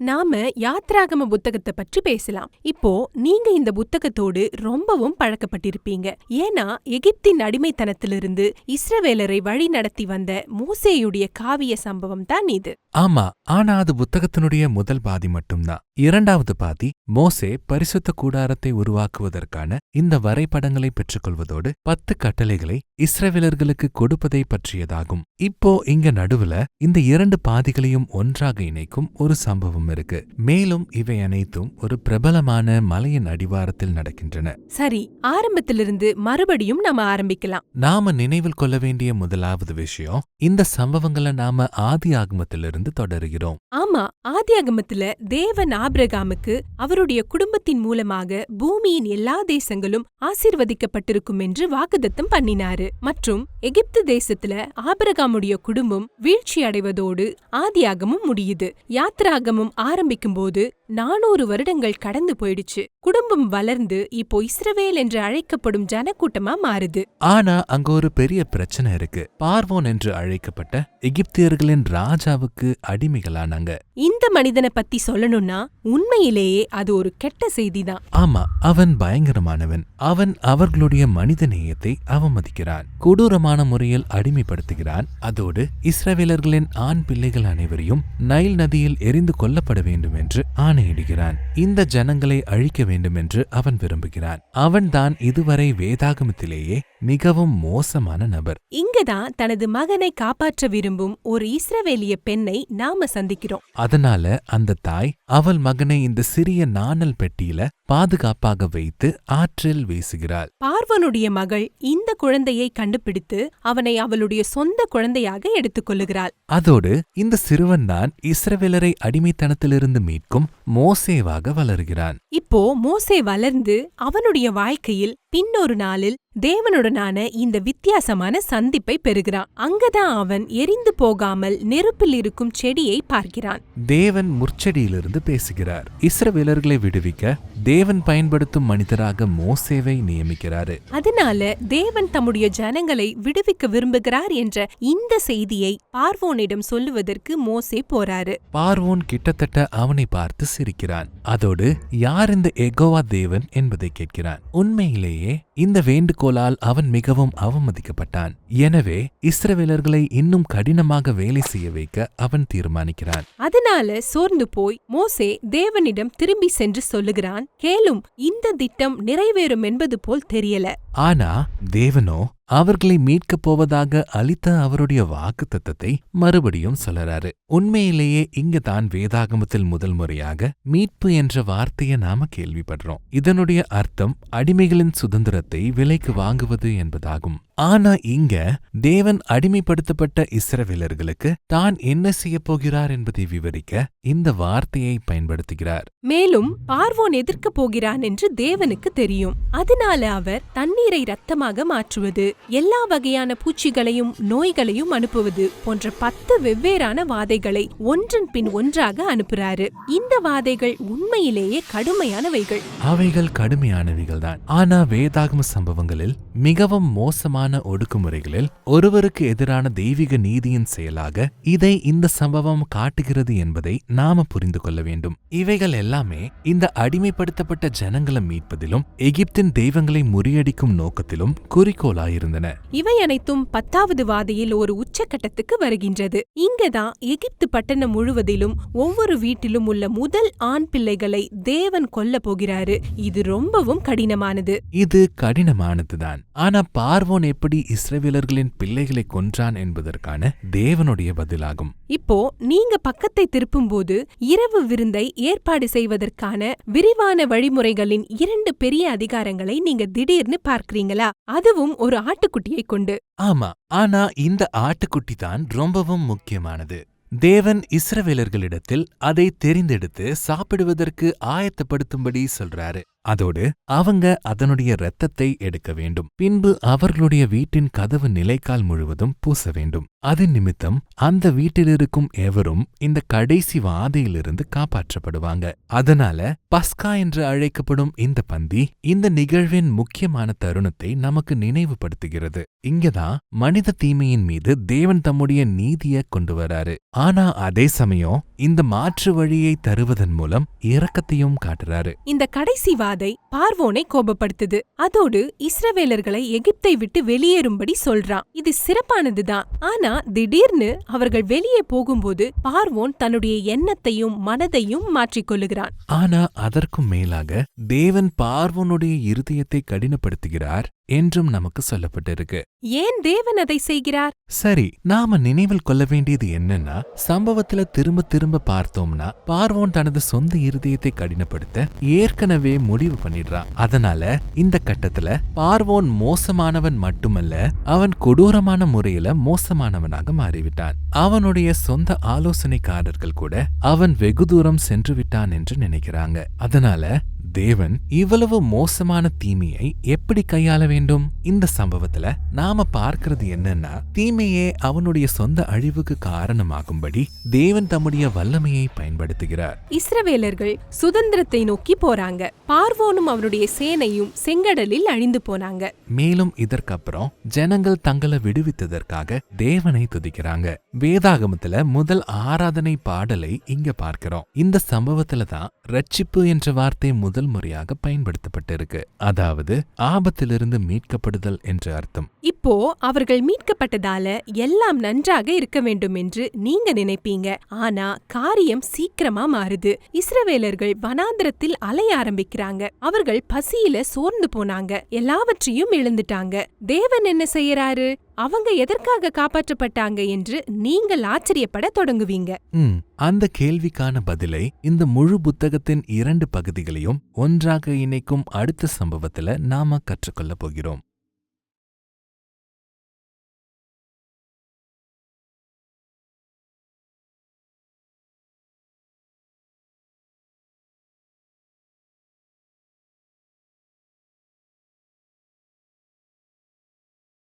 நாம யாத்ராகம புத்தகத்தை பற்றி பேசலாம். இப்போ நீங்க இந்த புத்தகத்தோடு ரொம்பவும் பழக்கப்பட்டிருப்பீங்க. ஏன்னா எகிப்தின் அடிமைத்தனத்திலிருந்து இஸ்ரவேலரை வழி நடத்தி வந்த மூசேயுடைய காவிய சம்பவம் தான் இது. ஆமா ஆனா அது புத்தகத்தினுடைய முதல் பாதி மட்டும்தான். இரண்டாவது பாதி மோசே பரிசுத்த கூடாரத்தை உருவாக்குவதற்கான இந்த வரைபடங்களை பெற்றுக்கொள்வதோடு பத்து கட்டளைகளை இஸ்ரவேலர்களுக்கு கொடுப்பதை பற்றியதாகும். இப்போ இங்க நடுவுல இந்த இரண்டு பாதிகளையும் ஒன்றாக இணைக்கும் ஒரு சம்பவம் இருக்கு. மேலும் இவை அனைத்தும் ஒரு பிரபலமான மலையின் அடிவாரத்தில் நடக்கின்றன. சரி ஆரம்பத்திலிருந்து மறுபடியும் நாம ஆரம்பிக்கலாம். நாம நினைவில் கொள்ள வேண்டிய முதலாவது விஷயம் இந்த சம்பவங்களை நாம ஆதி ஆகமத்திலிருந்து தொடருகிறோம். ஆமா ஆதியாகமத்துல தேவன் ஆபிரகாமுக்கு அவருடைய குடும்பத்தின் மூலமாக பூமியின் எல்லா தேசங்களும் ஆசீர்வதிக்கப்பட்டிருக்கும் என்று வாக்குதத்தம் பண்ணினாரு. மற்றும் எகிப்து தேசத்துல ஆபிரகாமுடைய குடும்பம் வீழ்ச்சி அடைவதோடு ஆதியாகமும் முடியுது. யாத்ராகமும் ஆரம்பிக்கும்போது நானூறு வருடங்கள் கடந்து போயிடுச்சு. குடும்பம் வளர்ந்து இப்போ இஸ்ரவேல் என்று அழைக்கப்படும் ஜனக்கூட்டமா மாறுது. ஆனா அங்க ஒரு பெரிய பிரச்சனை இருக்கு. பார்வோன் என்று அழைக்கப்பட்ட எகிப்தியர்களின் ராஜாவுக்கு அடிமைகளானாங்க. இந்த மனிதனை பத்தி சொல்லணும்னா உண்மையிலேயே அது ஒரு கெட்ட செய்திதான். ஆமா அவன் பயங்கரமானவன். அவன் அவர்களுடைய மனித நேயத்தை அவமதிக்கிறான். கொடூரமான முறையில் அடிமைப்படுத்துகிறான். அதோடு இஸ்ரவேலர்களின் ஆண் பிள்ளைகள் அனைவரையும் நைல் நதியில் எரிந்து கொல்லப்பட வேண்டும் என்று ஆணையிடுகிறான். இந்த ஜனங்களை அழிக்க வேண்டும் என்று அவன் விரும்புகிறான். அவன்தான் இதுவரை வேதாகமத்திலேயே மிகவும் மோசமான நபர். இங்கதான் தனது மகனை காப்பாற்ற விரும்பும் ஒரு இஸ்ரவேலிய பெண்ணை நாம சந்திக்கிறோம். அதனால அந்த தாய் அவள் மகனை இந்த சிறிய நாணல் பெட்டியில பாதுகாப்பாக வைத்து ஆற்றில் வீசுகிறாள். பார்வனுடைய மகள் இந்த குழந்தையை கண்டுபிடித்து அவனை அவளுடைய சொந்த குழந்தையாக எடுத்துக்கொள்ளுகிறாள் அதோடு இந்த சிறுவன் தான் இஸ்ரவேலரை அடிமைத்தனத்திலிருந்து மீட்கும் மோசேவாக வளர்கிறான். இப்போ மோசே வளர்ந்து அவனுடைய வாழ்க்கையில் பின்னொரு நாளில் தேவனுடனான இந்த வித்தியாசமான சந்திப்பை பெறுகிறான். அங்கதான் அவன் எரிந்து போகாமல் நெருப்பில் இருக்கும் செடியை பார்க்கிறான். தேவன் முற்செடியிலிருந்து பேசுகிறார். இஸ்ரவேலர்களை விடுவிக்க தேவன் பயன்படுத்தும் மனிதராக மோசேவை நியமிக்கிறாரு. அதனால தேவன் தம்முடைய ஜனங்களை விடுவிக்க விரும்புகிறார் என்ற இந்த செய்தியை பார்வோனிடம் சொல்லுவதற்கு மோசே போறாரு. பார்வோன் கிட்டத்தட்ட அவனை பார்த்து சிரிக்கிறான். அதோடு யார் இந்த எகோவா தேவன்? என்பதை கேட்கிறான். உண்மையிலேயே இந்த வேண்டுகோளால் அவன் மிகவும் அவமதிக்கப்பட்டான். எனவே இஸ்ரவேலர்களை இன்னும் கடினமாக வேலை செய்ய வைக்க அவன் தீர்மானிக்கிறான். அதனால சோர்ந்து போய் மோசே தேவனிடம் திரும்பி சென்று சொல்லுகிறான் கேளும் இந்த திட்டம் நிறைவேறும் என்பது போல் தெரியல. ஆனா தேவனோ அவர்களை மீட்கப் போவதாக அளித்த அவருடைய வாக்குத்தத்தத்தை மறுபடியும் சொல்லறாரு. உண்மையிலேயே இங்க தான் வேதாகமத்தில் முதல் முறையாக மீட்பு என்ற வார்த்தையை நாம கேள்விப்படுறோம். இதனுடைய அர்த்தம் அடிமைகளின் சுதந்திரத்தை விலைக்கு வாங்குவது என்பதாகும். ஆனா இங்க தேவன் அடிமைப்படுத்தப்பட்ட இஸ்ரவேலர்களுக்கு தான் என்ன செய்யப் போகிறார் என்பதை விவரிக்க இந்த வார்த்தையை பயன்படுத்துகிறார். மேலும் பார்வோன் எதிர்க்கப் போகிறான் என்று தேவனுக்கு தெரியும். அதனால அவர் தண்ணீரை ரத்தமாக மாற்றுவது. எல்லா வகையான பூச்சிகளையும் நோய்களையும் அனுப்புவது போன்ற பத்து வெவ்வேறான வாதைகளை ஒன்றன் பின் ஒன்றாக அனுப்புறாரு. இந்த வாதைகள் உண்மையிலேயே கடுமையானவைகள். அவைகள் கடுமையானவைகள் தான் ஆனா வேதாகம சம்பவங்களில் மிகவும் மோசமான ஒடுக்குமுறைகளில் ஒருவருக்கு எதிரான தெய்வீக நீதியின் செயலாக இதை இந்த சம்பவம் காட்டுகிறது என்பதை நாம புரிந்து கொள்ள வேண்டும். இவைகள் எல்லாமே இந்த அடிமைப்படுத்தப்பட்ட ஜனங்களை மீட்பதிலும் எகிப்தின் தெய்வங்களை முறியடிக்கும் நோக்கத்திலும் குறிக்கோளாயிருந்தன. இவை அனைத்தும் பத்தாவது வாதையில் ஒரு உச்சக்கட்டத்துக்கு வருகின்றது. இங்கதான் எகிப்து பட்டணம் முழுவதிலும் ஒவ்வொரு வீட்டிலும் உள்ள முதல் ஆண் பிள்ளைகளை தேவன் கொல்ல போகிறாரு. இது ரொம்பவும் கடினமானது. இது கடினமானதுதான். ஆனா பார்வோன் எப்படி இஸ்ரவேலர்களின் பிள்ளைகளை கொன்றான் என்பதற்கான தேவனுடைய பதிலாகும். இப்போ நீங்க பக்கத்தை திருப்பும்போது இரவு விருந்தை ஏற்பாடு செய்வதற்கான விரிவான வழிமுறைகளின் இரண்டு பெரிய அதிகாரங்களை நீங்க திடீர்னு பார்க்கறீங்களா? அதுவும் ஒரு ஆட்டுக்குட்டியை கொண்டு. ஆமா ஆனா இந்த ஆட்டுக்குட்டி தான் ரொம்பவும் முக்கியமானது. தேவன் இஸ்ரவேலர்களிடத்தில் அதை தெரிந்தெடுத்து சாப்பிடுவதற்கு ஆயத்தப்படுத்தும்படி சொல்றாரு. அதோடு அவங்க அதனுடைய இரத்தத்தை எடுக்க வேண்டும். பின்பு அவர்களுடைய வீட்டின் கதவு நிலைக்கால் முழுவதும் பூச வேண்டும். அதன் நிமித்தம் அந்த வீட்டிலிருக்கும் எவரும் இந்த கடைசி வாதையிலிருந்து காப்பாற்றப்படுவாங்க. அதனால பஸ்கா என்று அழைக்கப்படும் இந்த பந்தி இந்த நிகழ்வின் முக்கியமான தருணத்தை நமக்கு நினைவுபடுத்துகிறது. இங்கதான் மனித தீமையின் மீது தேவன் தம்முடைய நீதியை கொண்டு வராரு. ஆனா அதே சமயம் இந்த மாற்று வழியை தருவதன் மூலம் இரக்கத்தையும் காட்டுறாரு. இந்த கடைசி வாதை பார்வோனை கோபப்படுத்துது. அதோடு இஸ்ரவேலர்களை எகிப்தை விட்டு வெளியேறும்படி சொல்றான் இது சிறப்பானதுதான். ஆனா திடீர்னு அவர்கள் வெளியே போகும்போது பார்வோன் தன்னுடைய எண்ணத்தையும் மனதையும் மாற்றிக்கொள்ளுகிறான். ஆனா அதற்கும் மேலாக தேவன் பார்வோனுடைய இருதயத்தை கடினப்படுத்துகிறார். என்றும் நமக்கு சொல்லப்பட்டிருக்கு. ஏன் தேவன் அதை செய்கிறார்? சரி நாம நினைவில் கொள்ள வேண்டியது என்னன்னா சம்பவத்துல திரும்ப திரும்ப பார்த்தோம்னா பார்வோன் தனது சொந்த இருதயத்தை கடினப்படுத்த ஏற்கனவே முடிவு பண்ணிடுறான். அதனால இந்த கட்டத்துல பார்வோன் மோசமானவன் மட்டுமல்ல அவன் கொடூரமான முறையில மோசமானவனாக மாறிவிட்டான். அவனுடைய சொந்த ஆலோசனைக்காரர்கள் கூட அவன் வெகு தூரம் சென்று விட்டான் என்று நினைக்கிறாங்க. அதனால தேவன் இவ்வளவு மோசமான தீமையை எப்படி கையாள வேண்டும்? இந்த சம்பவத்துல நாம பார்க்கிறது என்னன்னா தீமையே அவனுடைய சொந்த அழிவுக்கு காரணமாகும்படி தேவன் தம்முடைய வல்லமையை பயன்படுத்துகிறார். இஸ்ரவேலர்கள் சுதந்திரத்தை நோக்கி போறாங்க. பார்வோனும் அவனுடைய சேனையும் செங்கடலில் அழிந்து போனாங்க. மேலும் இதற்கப்புறம் ஜனங்கள் தங்களை விடுவித்ததற்காக தேவனை துதிக்கிறாங்க. வேதாகமத்துல முதல் ஆராதனை பாடலை இங்க பார்க்கிறோம். இந்த சம்பவத்துல தான் ரட்சிப்பு என்ற வார்த்தை முதல் முறையாக பயன்படுத்தப்பட்டிருக்கு. அதாவது ஆபத்திலிருந்து மீட்கப்படுதல் என்று அர்த்தம். இப்போ அவர்கள் மீட்கப்பட்டதால எல்லாம் நன்றாக இருக்க வேண்டும் என்று நீங்க நினைப்பீங்க. ஆனா காரியம் சீக்கிரமா மாறுது. இஸ்ரவேலர்கள் வனாந்திரத்தில் அலைய ஆரம்பிக்கிறாங்க. அவர்கள் பசியில சோர்ந்து போனாங்க. எல்லாவற்றையும் எழுந்துட்டாங்க தேவன் என்ன செய்யறாரு? அவங்க எதற்காக காப்பாற்றப்பட்டாங்க என்று நீங்கள் ஆச்சரியப்பட தொடங்குவீங்க. அந்த கேள்விக்கான பதிலை இந்த முழு புத்தகத்தின் இரண்டு பகுதிகளையும் ஒன்றாக இணைக்கும் அடுத்த சம்பவத்துல நாம கற்றுக்கொள்ளப் போகிறோம்.